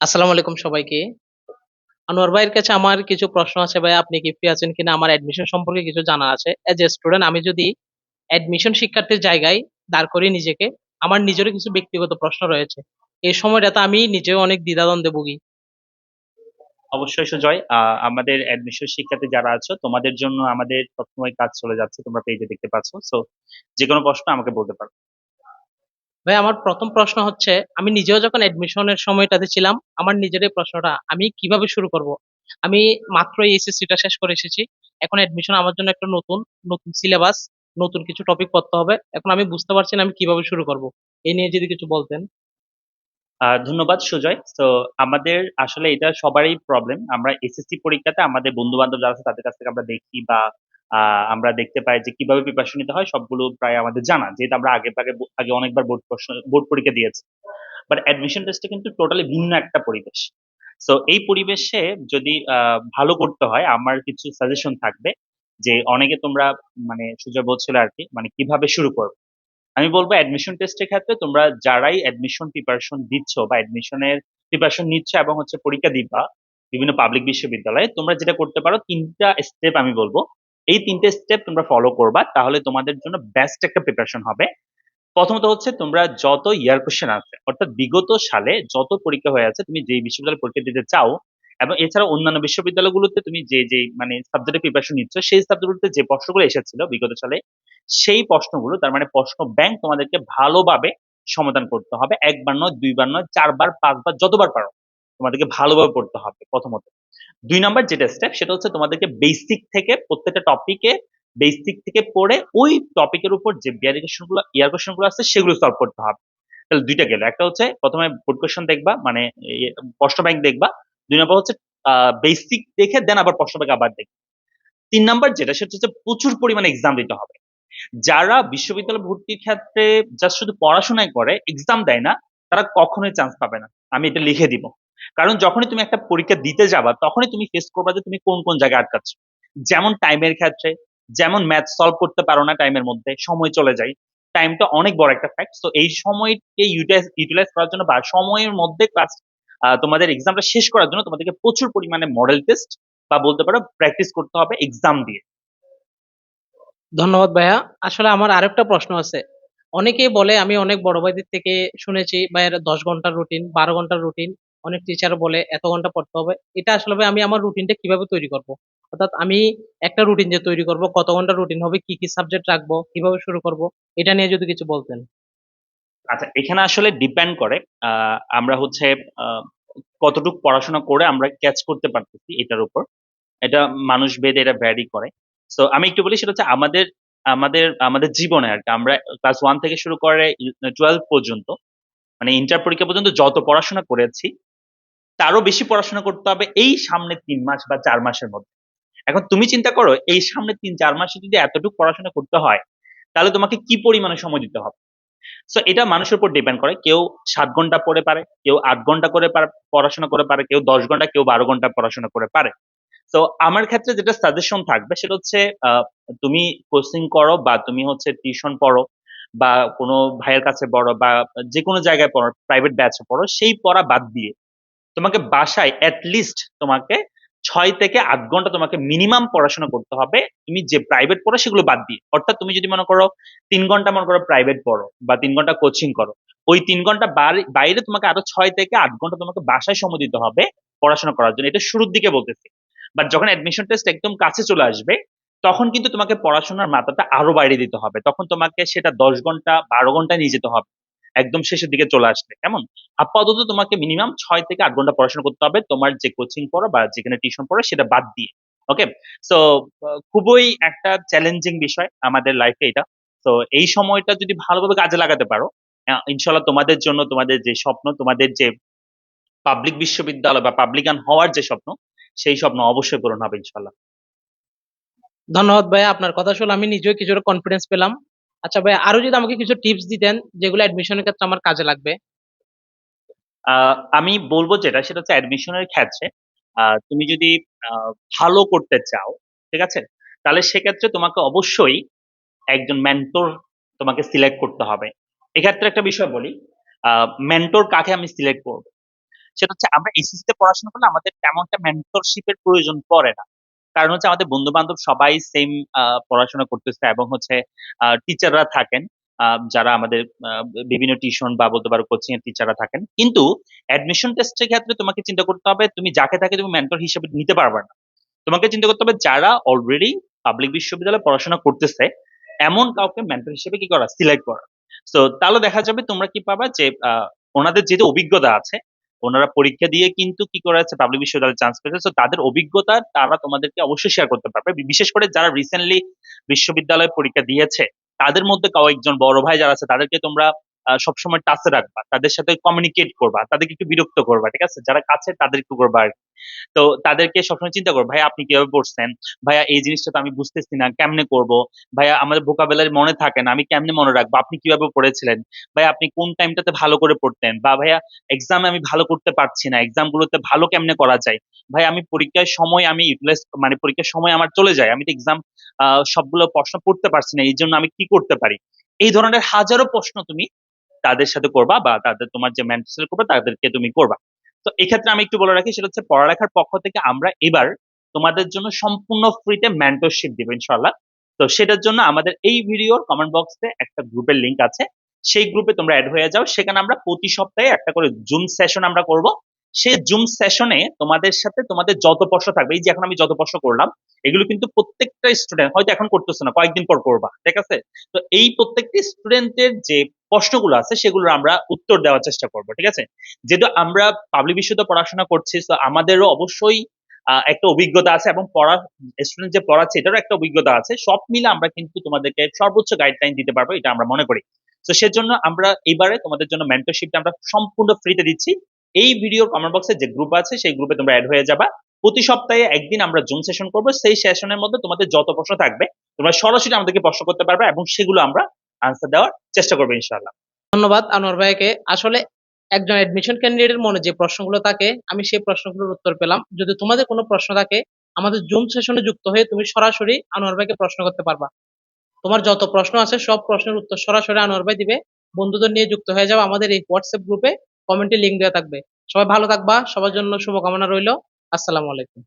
আসসালামু আলাইকুম সবাইকে। আনোয়ার ভাইয়ের কাছে আমার কিছু প্রশ্ন আছে ভাই আপনি কি ফ্রি আছেন কিনা? আমার অ্যাডমিশন সম্পর্কে কিছু জানার আছে। এজ এ স্টুডেন্ট আমি যদি অ্যাডমিশন শিক্ষার্থীর জায়গায় দাঁড় করিয়ে নিজেকে, আমার নিজেরও কিছু ব্যক্তিগত প্রশ্ন রয়েছে। এই সময়টাতে আমি নিজেও অনেক দ্বিধাদ্বন্দ্বে ভুগি। অবশ্যই সুজয় আমাদের অ্যাডমিশন শিক্ষার্থী যারা আছো তোমাদের জন্য আমাদের সবসময় কাজ চলে যাচ্ছে তোমরা পেজে দেখতে পাচ্ছ সো যে কোনো প্রশ্ন আমাকে বলতে পারো ভাই আমার প্রথম প্রশ্ন হচ্ছে আমি নিজেও যখন অ্যাডমিশনের সময়টাতে ছিলাম, আমার নিজের এই প্রশ্নটা আমি কীভাবে শুরু করব? আমি মাত্র এইচএসসিটা শেষ করে এসেছি। এখন অ্যাডমিশন আমার জন্য একটা নতুন, নতুন সিলেবাস, নতুন কিছু টপিক পড়তে হবে। এখন আমি বুঝতে পারছি না আমি কীভাবে শুরু করব? এই নিয়ে যদি কিছু বলতেন। ধন্যবাদ সুজয় তো আমাদের আসলে এটা সবারই প্রবলেম আমরা এসএসসি পরীক্ষাতে আমাদের বন্ধু বান্ধব যারা আছে তাদের কাছ থেকে আমরা দেখি বা আমরা দেখতে পাই যে কীভাবে প্রিপারেশন নিতে হয়, সবগুলো প্রায় আমাদের জানা। যেহেতু আমরা আগে আগে আগে অনেকবার বোর্ড বোর্ড পরীক্ষা দিয়েছি। বাট অ্যাডমিশন টেস্টে কিন্তু টোটালি ভিন্ন একটা পরিবেশ। সো এই পরিবেশে যদি ভালো করতে হয়, আমার কিছু সাজেশন থাকবে যে অনেকে তোমরা মানে সুজয় বলছিল আর কি মানে কীভাবে শুরু করবে আমি বলব অ্যাডমিশন টেস্টের ক্ষেত্রে তোমরা যারাই অ্যাডমিশন প্রিপারেশন দিচ্ছ বা অ্যাডমিশনের প্রিপারেশন নিচ্ছ এবং হচ্ছে পরীক্ষা দিবা, বিভিন্ন পাবলিক বিশ্ববিদ্যালয়ে, তোমরা যেটা করতে পারো, তিনটা স্টেপ আমি বলব। এই তিনটে স্টেপ তোমরা ফলো করবা, তাহলে তোমাদের জন্য বেস্ট একটা প্রিপারেশন হবে। প্রথমত হচ্ছে তোমরা যত ইয়ার কোশ্চেন আছে, অর্থাৎ বিগত সালে যত পরীক্ষা হয়ে আছে, তুমি যে বিশ্ববিদ্যালয়ে পরীক্ষা দিতে চাও, এবং এছাড়া অন্যান্য বিশ্ববিদ্যালয়গুলোতে তুমি যে যে মানে সাবজেক্টে প্রিপারেশন নিচ্ছ, সেই সাবজেক্টগুলোতে যে প্রশ্নগুলো এসেছিল বিগত সালে, সেই প্রশ্নগুলো, তার মানে প্রশ্ন ব্যাংক তোমাদেরকে ভালোভাবে সমাধান করতে হবে। একবার নয়, দুইবার নয়, চারবার, পাঁচবার, যতবার পারো তোমাদেরকে ভালোভাবে পড়তে হবে প্রথমত। দুই নাম্বার যেটা স্টেপ সেটা হচ্ছে তোমাদেরকে বেসিক থেকে প্রত্যেকটা টপিকে বেসিক থেকে পড়ে ওই টপিকের উপর যে ভ্যারিয়েশনগুলো ইয়ার কোশ্চেনগুলো আছে, সেগুলো সলভ করতে হবে। তাহলে দুইটা গেল। একটা হচ্ছে প্রথমে বোর্ড কোশ্চেন দেখবা মানে প্রশ্ন ব্যাংক দেখবা। দুই নম্বর হচ্ছে বেসিক দেখে দেন আবার প্রশ্ন ব্যাংক আবার দেখবে। তিন নাম্বার যেটা, সেটা হচ্ছে প্রচুর পরিমাণে এক্সাম দিতে হবে। যারা বিশ্ববিদ্যালয় ভর্তির ক্ষেত্রে যা শুধু পড়াশোনায় করে এক্সাম দেয় না, তারা কখনোই চান্স পাবে না। আমি এটা লিখে দিব। কারণ যখনই তুমি একটা পরীক্ষা দিতে যাবা তখনই তুমি ফেস করবা যে তুমি কোন কোন জায়গায় আটকাচ্ছ যেমন টাইমের ক্ষেত্রে যেমন ম্যাথ সলভ করতে পারো না টাইমের মধ্যে সময় চলে যায় টাইমটা অনেক বড় একটা ফ্যাক্ট তো এই সময়কে ইউটিলাইজ করার জন্য বা সময়ের মধ্যে ক্লাস তোমাদের এক্সামটা শেষ করার জন্য তোমাদেরকে প্রচুর পরিমাণে মডেল টেস্ট বা বলতে পারো প্র্যাকটিস করতে হবে এক্সাম দিয়ে ধন্যবাদ ভাইয়া। আসলে আমার আরেকটা প্রশ্ন আছে। অনেকেই বলে আমি অনেক বড় ভাইদের থেকে শুনেছি ভাইয়েরা ১০ ঘণ্টার রুটিন, ১২ ঘণ্টার রুটিন। অনেক টিচার বলে এত ঘণ্টা পড়তে হবে। এটা আসলে আমি আমার রুটিনটা কীভাবে তৈরি করব? অর্থাৎ আমি একটা রুটিন যে তৈরি করব, কত ঘণ্টা রুটিন হবে, কি, কি সাবজেক্ট রাখব, কীভাবে শুরু করব? এটা নিয়ে যদি কিছু বলতেন। আচ্ছা এখানে আসলে ডিপেন্ড করে আমরা হচ্ছে কতটুকু পড়াশোনা করে আমরা ক্যাচ করতে পারতেছি এটার উপর এটা মানুষ ভেদে এটা ভ্যারি করে তো আমি একটু বলি সেটা হচ্ছে আমাদের আমাদের আমাদের জীবনে আর কি আমরা ক্লাস ওয়ান থেকে শুরু করে টুয়েলভ পর্যন্ত মানে ইন্টার পরীক্ষা পর্যন্ত যত পড়াশোনা করেছি তারও বেশি পড়াশোনা করতে হবে এই সামনে তিন মাস বা চার মাসের মধ্যে। এখন তুমি চিন্তা করো, এই সামনে তিন, চার মাসে যদি এতটুকু পড়াশোনা করতে হয়, তাহলে তোমাকে কি পরিমাণে সময় দিতে হবে? সো এটা মানুষের উপর ডিপেন্ড করে। কেউ সাত ঘণ্টা পড়ে পারে, কেউ আট ঘণ্টা করে পড়াশোনা করে পারে, কেউ দশ ঘণ্টা, কেউ বারো ঘণ্টা পড়াশোনা করে পারে। তো আমার ক্ষেত্রে যেটা সাজেশন থাকবে, সেটা হচ্ছে তুমি কোচিং করো বা তুমি হচ্ছে টিউশন পড়ো বা কোনো ভাইয়ের কাছে পড়ো বা যে কোনো জায়গায় পড়ো প্রাইভেট ব্যাচে পড়ো, সেই পড়া বাদ দিয়ে তোমাকে বাসায় লিস্ট তোমাকে ছয় থেকে আট ঘণ্টা তোমাকে মিনিমাম পড়াশোনা করতে হবে। তুমি যে প্রাইভেট পড়ো সেগুলো বাদ দিয়ে। অর্থাৎ তুমি যদি মনে করো তিন ঘণ্টা মনে করো প্রাইভেট পড়ো বা তিন ঘণ্টা কোচিং করো, ওই তিন ঘণ্টা বাইরে তোমাকে আরও ছয় থেকে আট ঘণ্টা তোমাকে বাসায় সময় দিতে হবে পড়াশোনা করার জন্য। এটা শুরুর দিকে বলতেছি। বাট যখন অ্যাডমিশন টেস্ট একদম কাছে চলে আসবে, তখন কিন্তু তোমাকে পড়াশোনার মাত্রাটা আরও বাইরে দিতে হবে। তখন তোমাকে সেটা দশ ঘণ্টা, বারো ঘণ্টা নিয়ে যেতে হবে। একদম শেষের দিকে চলে আসলে কেমন? আপাতত তোমাকে মিনিমাম ছয় থেকে আট ঘণ্টা পড়াশোনা করতে হবে। তোমার যে কোচিং পড়ো বা যেখানে টিউশন পড়ো সেটা বাদ দিয়ে। ওকে সো খুবই একটা চ্যালেঞ্জিং বিষয় আমাদের লাইফে এটা। তো এই সময়টা যদি ভালোভাবে কাজে লাগাতে পারো ইনশাল্লাহ তোমাদের জন্য তোমাদের যে স্বপ্ন, তোমাদের যে পাবলিক বিশ্ববিদ্যালয় বা পাবলিকান হওয়ার যে স্বপ্ন, সেই স্বপ্ন অবশ্যই পূরণ হবে ইনশাল্লাহ ধন্যবাদ ভাইয়া। আপনার কথা শুনে আমি নিজেও কিছুটা কনফিডেন্স পেলাম। আচ্ছা ভাইয়া, আরও যদি আমাকে কিছু টিপস দিতেন যেগুলো অ্যাডমিশনের ক্ষেত্রে আমার কাজে লাগবে। আমি বলব যেটা, সেটা হচ্ছে অ্যাডমিশনের ক্ষেত্রে তুমি যদি ভালো করতে চাও, ঠিক আছে? তাহলে সেক্ষেত্রে তোমাকে অবশ্যই একজন মেন্টর তোমাকে সিলেক্ট করতে হবে। এক্ষেত্রে একটা বিষয় বলি মেন্টর কাকে আমি সিলেক্ট করব? সেটা হচ্ছে আমরা এসএসসি তে পড়াশোনা করলে আমাদের তেমনটা মেন্টরশিপের প্রয়োজন পড়ে না। কারণ হচ্ছে আমাদের বন্ধু বান্ধব সবাই সেম পড়াশোনা করতেছে এবং হচ্ছে টিচাররা থাকেন। যারা আমাদের বিভিন্ন টিউশন বা বলতে পারো কোচিং এর টিচাররা থাকেন। কিন্তু অ্যাডমিশন টেস্টের ক্ষেত্রে তোমাকে চিন্তা করতে হবে, তুমি যাকে তাকে তুমি মেন্টর হিসেবে নিতে পারবে না। তোমাকে চিন্তা করতে হবে, যারা অলরেডি পাবলিক বিশ্ববিদ্যালয়ে পড়াশোনা করতেছে, এমন কাউকে মেন্টর হিসেবে কি করা? সিলেক্ট করা। তো তাহলে দেখা যাবে তোমরা কি পাবা যে ওনাদের যেহেতু অভিজ্ঞতা আছে ওনারা পরীক্ষা দিয়ে কিন্তু কি করেছে, পাবলিক বিশ্ববিদ্যালয়ে চান্স পেয়েছে। তো তাদের অভিজ্ঞতা তারা তোমাদেরকে অবশ্যই শেয়ার করতে পারবে। বিশেষ করে যারা রিসেন্টলি বিশ্ববিদ্যালয়ে পরীক্ষা দিয়েছে, তাদের মধ্যে কয়েকজন বড় ভাই যারা আছে, তাদেরকে তোমরা সবসময় টাচে রাখবা। তাদের সাথে কমিউনিকেট করবা, তাদেরকে একটু বিরক্ত করবা, ঠিক আছে? যারা কাছে তাদেরকে করবা। তো তাদেরকে সবসময় চিন্তা করো ভাই আপনি কীভাবে পড়ছেন? ভাইয়া, এই জিনিসটা তো আমি বুঝতেছি না, কেমনে করব? ভাইয়া, আমাদের ভোকাবুলারি মনে থাকে না, আমি কেমনে মনে রাখব? আপনি কীভাবে পড়েছিলেন? ভাই আপনি কোন টাইমটাতে ভালো করে পড়তেন? বা ভাইয়া এক্সামে আমি ভালো করতে পারছি না এক্সাম গুলোতে ভালো কেমনে করা যায়? ভাই আমি পরীক্ষার সময় আমি ইউটিলাইজ মানে পরীক্ষার সময় আমার চলে যায়, আমি তো এক্সাম সবগুলো প্রশ্ন পড়তে পারছি না এই জন্য আমি কি করতে পারি? এই ধরনের হাজারো প্রশ্ন তুমি তাদের সাথে করবা বা তাদের তোমার যে মেন্টর করবে, তাদেরকে তুমি করবা। তো এক্ষেত্রে আমি একটু বলে রাখি, সেটা হচ্ছে পড়ালেখার পক্ষ থেকে আমরা এবার তোমাদের জন্য সম্পূর্ণ ফ্রিতে মেন্টরশিপ দিব ইনশাল্লাহ তো সেটার জন্য আমাদের এই ভিডিওর কমেন্ট বক্সে একটা গ্রুপের লিঙ্ক আছে। সেই গ্রুপে তোমরা অ্যাড হয়ে যাও। সেখানে আমরা প্রতি সপ্তাহে একটা করে জুম সেশন আমরা করব। সেই জুম সেশনে তোমাদের সাথে তোমাদের যত প্রশ্ন থাকবে, এই যে এখন আমি যত প্রশ্ন করলাম, এগুলো কিন্তু প্রত্যেকটা স্টুডেন্ট হয়তো এখন করতেছে না, কয়েকদিন পর করবা, ঠিক আছে? তো এই প্রত্যেকটি স্টুডেন্টের যে প্রশ্নগুলো আছে, সেগুলোর আমরা উত্তর দেওয়ার চেষ্টা করব, ঠিক আছে? যেহেতু আমরা পাবলিক বিশ্ববিদ্যালয়ে পড়াশোনা করছি তো আমাদেরও অবশ্যই একটা অভিজ্ঞতা আছে এবং পড়া স্টুডেন্ট যে পড়াচ্ছে, এটারও একটা অভিজ্ঞতা আছে। সব মিলে আমরা কিন্তু তোমাদেরকে সর্বোচ্চ গাইডলাইন দিতে পারব, এটা আমরা মনে করি। তো সেজন্য আমরা এবারে তোমাদের জন্য মেন্টরশিপটা আমরা সম্পূর্ণ ফ্রিতে দিচ্ছি। এই ভিডিওর কমেন্ট বক্সে যে গ্রুপ আছে, সেই গ্রুপে তোমরা অ্যাড হয়ে যাবা। প্রতি সপ্তাহে একদিন আমরা জুম সেশন করব। সেই সেশনের মধ্যে তোমাদের যত প্রশ্ন থাকবে, তোমরা সরাসরি আমাদেরকে প্রশ্ন করতে পারবে এবং সেগুলো আমরা আনসার দেওয়ার চেষ্টা করব ইনশাআল্লাহ। ধন্যবাদ আনোয়ার ভাইকে। আসলে একজন অ্যাডমিশন ক্যান্ডিডেটের মনে যে প্রশ্নগুলো থাকে, আমি সেই প্রশ্নগুলোর উত্তর পেলাম। যদি তোমাদের কোনো প্রশ্ন থাকে, আমাদের জুম সেশনে যুক্ত হয়ে তুমি সরাসরি আনোয়ার ভাইকে প্রশ্ন করতে পারবা। তোমার যত প্রশ্ন আছে, সব প্রশ্নের উত্তর সরাসরি আনোয়ার ভাই দিবে। বন্ধুদের নিয়ে যুক্ত হয়ে যাও আমাদের এই হোয়াটসঅ্যাপ গ্রুপে কমেন্টে লিঙ্ক দেওয়া থাকবে। সবাই ভালো থাকবা সবার জন্য শুভকামনা রইল। আসসালামু আলাইকুম।